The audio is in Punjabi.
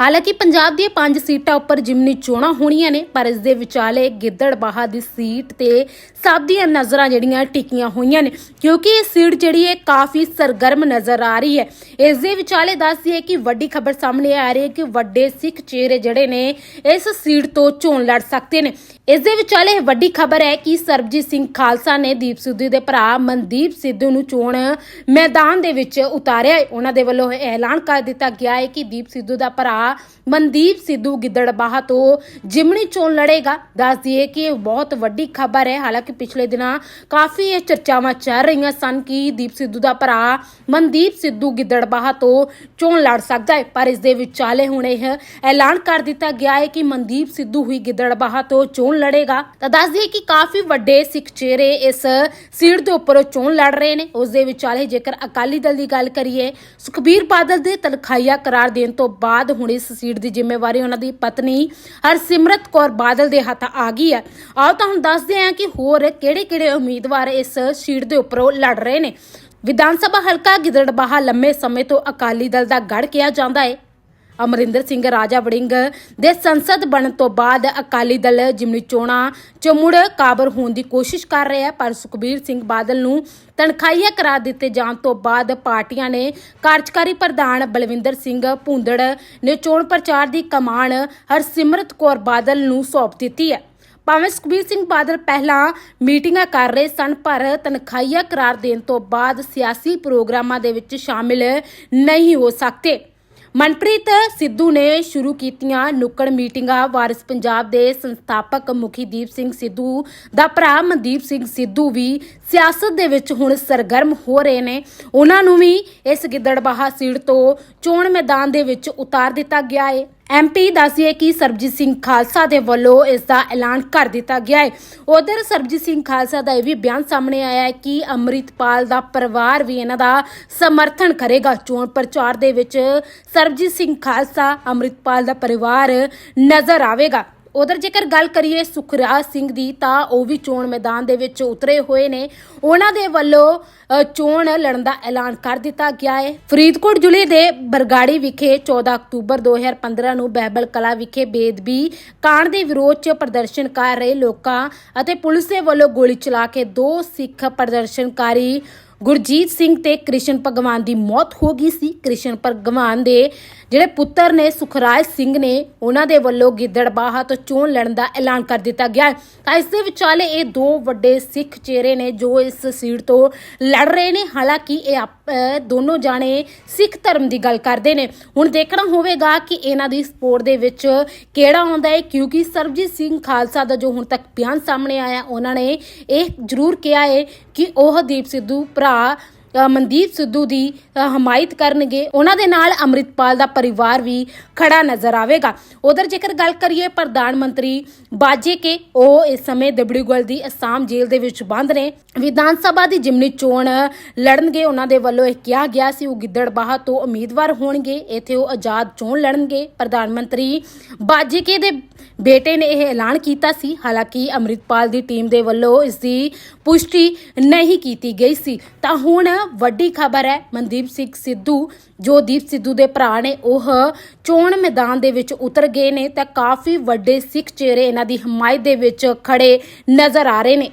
ਹਾਲਾਂਕਿ ਪੰਜਾਬ ਦੀਆਂ ਪੰਜ ਸੀਟਾਂ ਉੱਪਰ ਜਿਮਨੀ ਚੋਣਾਂ ਹੋਣੀਆਂ ਨੇ, ਪਰ ਇਸ ਦੇ ਵਿਚਾਲੇ ਗਿੱਦੜਬਾਹਾ ਦੀ ਸੀਟ ਤੇ ਸਭ ਦੀਆਂ ਨਜ਼ਰਾਂ ਜਿਹੜੀਆਂ ਟਿਕੀਆਂ ਹੋਈਆਂ ਨੇ, ਕਿਉਂਕਿ ਇਹ ਸੀਟ ਜਿਹੜੀ ਹੈ ਕਾਫੀ ਸਰਗਰਮ ਨਜ਼ਰ ਆ ਰਹੀ ਹੈ। ਇਸ ਦੇ ਵਿਚਾਲੇ ਦੱਸਦੀ ਹੈ ਕਿ ਵੱਡੀ ਖਬਰ ਸਾਹਮਣੇ ਆ ਰਹੀ ਹੈ ਕਿ ਵੱਡੇ ਸਿੱਖ ਚਿਹਰੇ ਜਿਹੜੇ ਨੇ, ਇਸ ਸੀਟ ਤੋਂ ਚੋਣ ਲੜ ਸਕਦੇ ਨੇ। ਇਸ ਦੇ ਵਿਚਾਲੇ ਵੱਡੀ ਖਬਰ ਹੈ ਕਿ ਸਰਬਜੀਤ ਸਿੰਘ ਖਾਲਸਾ ਨੇ ਦੀਪ ਸਿੱਧੂ ਦੇ ਭਰਾ ਮਨਦੀਪ ਸਿੱਧੂ ਨੂੰ ਚੋਣ ਮੈਦਾਨ ਦੇ ਵਿੱਚ ਉਤਾਰਿਆ ਹੈ। ਉਹਨਾਂ ਦੇ ਵੱਲੋਂ ਇਹ ਐਲਾਨ ਕਰ ਦਿੱਤਾ ਗਿਆ ਹੈ ਕਿ ਦੀਪ ਸਿੱਧੂ ਦਾ ਭਰਾ ਮਨਦੀਪ ਸਿੱਧੂ ਗਿੱਦੜਬਾਹਾ ਤੋਂ ਜਿਮਣੀ ਚੋਣ ਲੜੇਗਾ। ਦੱਸ ਦਈਏ ਕਿ ਇਹ ਬਹੁਤ ਵੱਡੀ ਖਬਰ ਹੈ। ਹਾਲਾਂਕਿ ਪਿਛਲੇ ਦਿਨਾਂ ਕਾਫੀ ਇਹ ਚਰਚਾਵਾਂ ਚੱਲ ਰਹੀਆਂ ਸਨ ਕਿ ਦੀਪ ਸਿੱਧੂ ਦਾ ਭਰਾ ਮਨਦੀਪ ਸਿੱਧੂ ਗਿੱਦੜਬਾਹਾ ਤੋਂ ਚੋਣ ਲੜ ਸਕਦਾ ਹੈ। ਪਰ ਇਸ ਦੇ ਵਿਚਾਲੇ ਹੁਣ ਇਹ ਐਲਾਨ ਕਰ ਦਿੱਤਾ ਗਿਆ ਹੈ ਕਿ ਮਨਦੀਪ ਸਿੱਧੂ ਹੀ ਗਿੱਦੜਬਾਹਾ ਤੋਂ ਚੋਣ ਲੜੇਗਾ। ਤਾਂ ਦੱਸ ਦਈਏ ਕਿ ਕਾਫੀ ਵੱਡੇ ਸਿੱਖ ਚਿਹਰੇ ਇਸ ਸੀਟ ਦੇ ਉੱਪਰ ਚੋਣ ਲੜ ਰਹੇ ਨੇ। ਉਸ ਦੇ ਵਿਚਾਲੇ ਜੇਕਰ ਅਕਾਲੀ ਦਲ ਦੀ ਗੱਲ ਕਰੀਏ, ਸੁਖਬੀਰ ਬਾਦਲ ਦੇ ਤਨਖਾਹੀਆ ਕਰਾਰ ਦੇਣ ਤੋਂ ਬਾਅਦ ਹੁਣ ਇਸ ਸੀਟ ਦੀ ਜ਼ਿੰਮੇਵਾਰੀ ਉਹਨਾਂ ਦੀ ਪਤਨੀ ਹਰਸਿਮਰਤ ਕੌਰ ਬਾਦਲ ਦੇ ਹੱਥ ਆ ਗਈ ਹੈ। ਆਓ ਤਾਂ ਹੁਣ ਦੱਸਦੇ ਹਾਂ ਕਿ ਹੋਰ ਕਿਹੜੇ-ਕਿਹੜੇ ਉਮੀਦਵਾਰ ਇਸ ਸੀਟ ਦੇ ਉੱਪਰੋਂ ਲੜ ਰਹੇ ਨੇ। ਵਿਧਾਨ ਸਭਾ ਹਲਕਾ ਗਿੱਦੜਬਾਹਾ ਲੰਮੇ ਸਮੇਂ ਤੋਂ ਅਕਾਲੀ ਦਲ ਦਾ ਗੜ ਕਿਹਾ ਜਾਂਦਾ ਹੈ। ਅਮਰਿੰਦਰ ਸਿੰਘ ਰਾਜਾ ਵੜਿੰਗ ਦੇ ਸੰਸਦ ਬਣਨ ਤੋਂ ਬਾਅਦ ਅਕਾਲੀ ਦਲ ਜਿਮਨੀ ਚੋਣਾਂ ਚ ਮੁੜ ਕਾਬਰ ਹੋਣ ਦੀ ਕੋਸ਼ਿਸ਼ ਕਰ ਰਿਹਾ ਹੈ, ਪਰ ਸੁਖਬੀਰ ਸਿੰਘ ਬਾਦਲ ਨੂੰ ਤਨਖਾਹੀਆ ਕਰਾ ਦਿੱਤੇ ਜਾਣ ਤੋਂ ਬਾਅਦ ਪਾਰਟੀਆਂ ਨੇ ਕਾਰਜਕਾਰੀ ਪ੍ਰਧਾਨ ਬਲਵਿੰਦਰ ਸਿੰਘ ਭੁੰਦੜ ਨੇ ਚੋਣ ਪ੍ਰਚਾਰ ਦੀ ਕਮਾਨ ਹਰਸਿਮਰਤ ਕੌਰ ਬਾਦਲ ਨੂੰ ਸੌਂਪ ਦਿੱਤੀ ਹੈ। ਭਾਵੇਂ ਸੁਖਬੀਰ ਸਿੰਘ ਬਾਦਲ ਪਹਿਲਾਂ ਮੀਟਿੰਗਾਂ ਕਰ ਰਹੇ ਸਨ, ਪਰ ਤਨਖਾਹੀਆ ਕਰਾਰ ਦੇਣ ਤੋਂ ਬਾਅਦ ਸਿਆਸੀ ਪ੍ਰੋਗਰਾਮਾਂ ਦੇ ਵਿੱਚ ਸ਼ਾਮਿਲ ਨਹੀਂ ਹੋ ਸਕਦੇ। ਮਨਪ੍ਰੀਤ ਸਿੱਧੂ ਨੇ ਸ਼ੁਰੂ ਕੀਤੀਆਂ ਨੁੱਕੜ ਮੀਟਿੰਗਾਂ। ਵਾਰਿਸ ਪੰਜਾਬ ਦੇ ਸੰਸਥਾਪਕ ਮੁਖੀ ਦੀਪ ਸਿੰਘ ਸਿੱਧੂ ਦਾ ਭਰਾ ਮਨਦੀਪ ਸਿੰਘ ਸਿੱਧੂ ਵੀ ਸਿਆਸਤ ਦੇ ਵਿੱਚ ਹੁਣ ਸਰਗਰਮ ਹੋ ਰਹੇ ਨੇ। ਉਹਨਾਂ ਨੂੰ ਵੀ ਇਸ ਗਿੱਦੜਬਾਹਾ ਸੀਟ ਤੋਂ ਚੋਣ ਮੈਦਾਨ ਦੇ ਵਿੱਚ ਉਤਾਰ ਦਿੱਤਾ ਗਿਆ ਹੈ ਐਮਪੀ ਦੱਸਿਏ ਕਿ ਸਰਬਜੀਤ ਸਿੰਘ ਖਾਲਸਾ ਦੇ ਵੱਲੋਂ ਇਸ ਦਾ ਐਲਾਨ ਕਰ ਦਿੱਤਾ ਗਿਆ ਹੈ। ਉਧਰ ਸਰਬਜੀਤ ਸਿੰਘ ਖਾਲਸਾ ਦਾ ਇਹ ਵੀ ਬਿਆਨ ਸਾਹਮਣੇ ਆਇਆ ਹੈ ਕਿ ਅੰਮ੍ਰਿਤਪਾਲ ਦਾ ਪਰਿਵਾਰ ਵੀ ਇਹਨਾਂ ਦਾ ਸਮਰਥਨ ਕਰੇਗਾ। ਚੋਣ ਪ੍ਰਚਾਰ ਦੇ ਵਿੱਚ ਸਰਬਜੀਤ ਸਿੰਘ ਖਾਲਸਾ, ਅੰਮ੍ਰਿਤਪਾਲ ਦਾ ਪਰਿਵਾਰ ਨਜ਼ਰ ਆਵੇਗਾ। ਉਧਰ ਜੇਕਰ ਗੱਲ ਕਰੀਏ ਸੁਖਰਾਜ ਸਿੰਘ ਦੀ, ਤਾਂ ਉਹ ਵੀ ਚੋਣ ਮੈਦਾਨ ਦੇ ਵਿੱਚ ਉਤਰੇ ਹੋਏ ਨੇ। ਉਹਨਾਂ ਦੇ ਵੱਲੋਂ ਚੋਣ ਲੜਨ ਦਾ ਐਲਾਨ ਕਰ ਦਿੱਤਾ ਗਿਆ ਹੈ ਫਰੀਦਕੋਟ ਜ਼ਿਲ੍ਹੇ ਦੇ ਬਰਗਾੜੀ ਵਿਖੇ 14 ਅਕਤੂਬਰ 2015 ਨੂੰ ਬਹਿਬਲ ਕਲਾ ਵਿਖੇ ਬੇਦਬੀ ਕਾਂਡ ਦੇ ਵਿਰੋਧ 'ਚ ਪ੍ਰਦਰਸ਼ਨ ਕਰ ਰਹੇ ਲੋਕਾਂ ਅਤੇ ਪੁਲਿਸ ਦੇ ਵੱਲੋਂ ਗੋਲੀ ਚਲਾ ਕੇ ਦੋ ਸਿੱਖ ਪ੍ਰਦਰਸ਼ਨਕਾਰੀ ਗੁਰਜੀਤ ਸਿੰਘ ਤੇ ਕ੍ਰਿਸ਼ਨ ਭਗਵਾਨ ਦੀ ਮੌਤ ਹੋ ਗਈ ਸੀ। ਕ੍ਰਿਸ਼ਨ ਭਗਵਾਨ ਦੇ ਜਿਹੜੇ ਪੁੱਤਰ ਨੇ, ਸੁਖਰਾਜ ਸਿੰਘ ਨੇ, ਉਹਨਾਂ ਦੇ ਵੱਲੋਂ ਗਿੱਦੜਬਾਹਾ ਤੋਂ ਚੋਣ ਲੜਨ ਦਾ ਐਲਾਨ ਕਰ ਦਿੱਤਾ ਗਿਆ। ਤਾਂ ਇਸ ਦੇ ਵਿਚਾਲੇ ਇਹ ਦੋ ਵੱਡੇ ਸਿੱਖ ਚਿਹਰੇ ਨੇ ਜੋ ਇਸ ਸੀਟ ਤੋਂ ਲੜ ਰਹੇ ਨੇ। ਹਾਲਾਂਕਿ ਇਹ ਆਪ- ਦੋਨੋਂ ਜਾਣੇ ਸਿੱਖ ਧਰਮ ਦੀ ਗੱਲ ਕਰਦੇ ਨੇ। ਹੁਣ ਦੇਖਣਾ ਹੋਵੇਗਾ ਕਿ ਇਹਨਾਂ ਦੀ ਸਪੋਰਟ ਦੇ ਵਿੱਚ ਕਿਹੜਾ ਆਉਂਦਾ ਹੈ, ਕਿਉਂਕਿ ਸਰਬਜੀਤ ਸਿੰਘ ਖਾਲਸਾ ਦਾ ਜੋ ਹੁਣ ਤੱਕ ਬਿਆਨ ਸਾਹਮਣੇ ਆਇਆ, ਉਹਨਾਂ ਨੇ ਇਹ ਜ਼ਰੂਰ ਕਿਹਾ ਹੈ ਕਿ ਉਹ ਦੀਪ ਸਿੱਧੂ ਭਰਾ ਮਨਦੀਪ ਸਿੱਧੂ ਦੀ ਹਮਾਇਤ ਕਰਨਗੇ। ਉਹਨਾਂ ਦੇ ਨਾਲ ਅੰਮ੍ਰਿਤਪਾਲ ਦਾ ਪਰਿਵਾਰ ਵੀ ਖੜਾ ਨਜ਼ਰ ਆਵੇਗਾ। ਉਧਰ ਜੇਕਰ ਗੱਲ ਕਰੀਏ ਪ੍ਰਧਾਨ ਮੰਤਰੀ ਬਾਜੇ ਕੇ, ਉਹ ਇਸ ਸਮੇਂ ਦਬੜੀਗੁਲ ਦੀ ਅਸਾਮ ਜੇਲ੍ਹ ਦੇ ਵਿੱਚ ਬੰਦ ਨੇ। ਵਿਧਾਨ ਸਭਾ ਦੀ ਜਿਮਨੀ ਚੋਣ ਲੜਨਗੇ, ਉਹਨਾਂ ਦੇ ਵੱਲੋਂ ਇਹ ਕਿਹਾ ਗਿਆ ਸੀ, ਉਹ ਗਿੱਦੜਬਾਹਾ ਤੋਂ ਉਮੀਦਵਾਰ ਹੋਣਗੇ, ਇੱਥੇ ਉਹ ਆਜ਼ਾਦ ਚੋਣ ਲੜਨਗੇ। ਪ੍ਰਧਾਨ ਮੰਤਰੀ ਬਾਜੇ ਕੇ ਦੇ ਬੇਟੇ ਨੇ ਇਹ ਐਲਾਨ ਕੀਤਾ ਸੀ। ਹਾਲਾਂਕਿ ਅੰਮ੍ਰਿਤਪਾਲ ਦੀ ਟੀਮ ਦੇ ਵੱਲੋਂ ਇਸ ਦੀ ਪੁਸ਼ਟੀ ਨਹੀਂ ਕੀਤੀ ਗਈ ਸੀ। ਤਾਂ ਹੁਣ ਵੱਡੀ ਖਬਰ ਹੈ ਮਨਦੀਪ ਸਿੰਘ ਸਿੱਧੂ, ਜੋ ਦੀਪ ਸਿੱਧੂ ਦੇ ਭਰਾ ਨੇ, ਉਹ ਚੋਣ ਮੈਦਾਨ ਦੇ ਵਿੱਚ ਉਤਰ ਗਏ ਨੇ ਤਾਂ ਕਾਫੀ ਵੱਡੇ ਸਿੱਖ ਚਿਹਰੇ ਇਹਨਾਂ ਦੀ ਹਮਾਇਤ ਦੇ ਵਿੱਚ ਖੜੇ ਨਜ਼ਰ ਆ ਰਹੇ ਨੇ।